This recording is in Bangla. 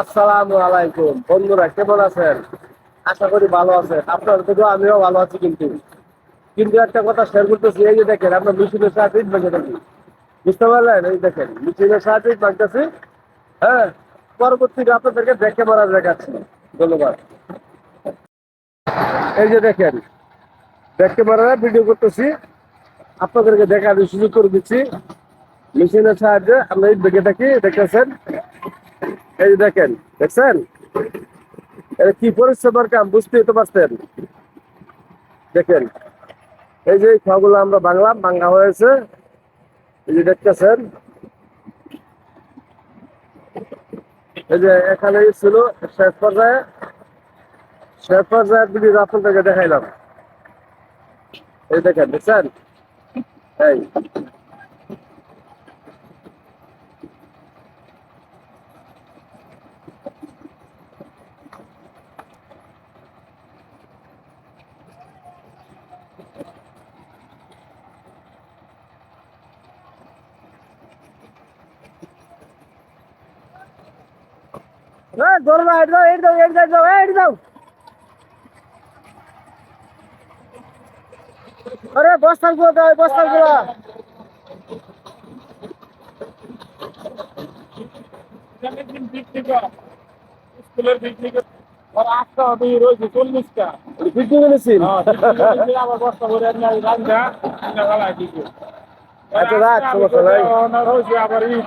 আসসালামু আলাইকুম। বন্ধুরা, কেমন আছেন? আশা করি ভালো আছেন। আপনার থেকে আমিও ভালো আছি কিন্তু। কিন্তু একটা কথা শেয়ার করতেছি, এই যে দেখেন, আমরা মেশিনের সাহায্যে ইট ভেঙে থাকি বুঝতে পারলেন? এই দেখেন, মেশিনের সাহায্যে ইট ভাঙতেছি হ্যাঁ পরবর্তীতে আপনাদেরকে দেখে মারা দেখাচ্ছি ধন্যবাদ। এই যে দেখেন, দেখে মারা ভিডিও করতেছি। আপনাদেরকে দেখার সুযোগ করে দিচ্ছি। মেশিনের সাহায্যে আমরা ইট ভেঙে থাকি, দেখতেছেন? এই যে দেখেন, দেখছেন? এটা কি পরিশ্রমের কাম, বুঝতেই তো পারছেন? দেখেন, এই যে খাগুলো আমরা বাংলাম বাংলা হয়েছে। এই যে দেখতেছেন? এই যে এখানে ছিল শেষ পর্যায়ে। শেষ পর্যায়ে ভিডিও আপনাদেরকে দেখাইলাম। এই দেখেন, দেখছেন? এই এই ধরো না, এটা দাও, এটা দাও, এটা দাও, এটা দাও। আরে বস্তারগুলো দাও বস্তারগুলো স্কুলের পিকনিক আর আটটা হবে চল্লিশটা আবার বস্তা রান্না আচ্ছা, রাখ, সমস্যা নাই। আবার ইট